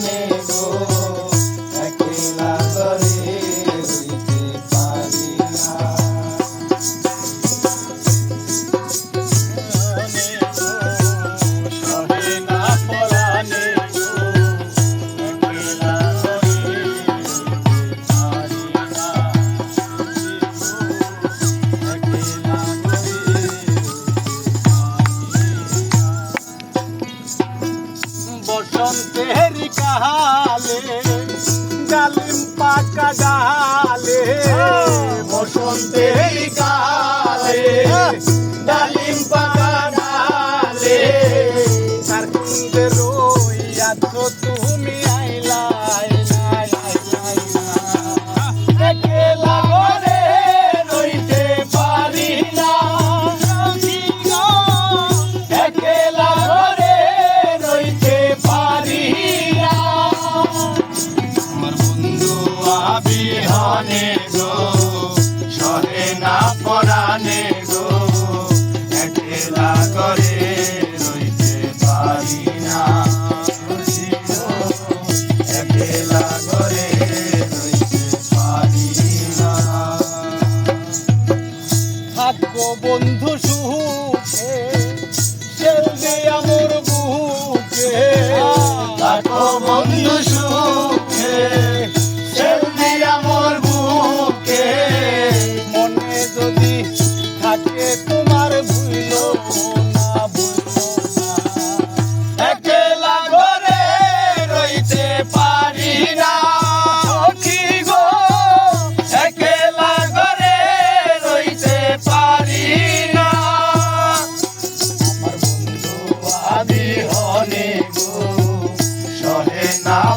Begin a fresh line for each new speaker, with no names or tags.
जाने दो
জাম তেহরি কাহালে ডালিম পাকা ডালে বসন্তের
কালে
ডালিম পাকা ডালে কার কুন্দে
প্রাণে গো, সরে না পরাণে গো, একলা করে রইতে পারি না। একলা করে রইতে
বন্ধু সুখে।
now.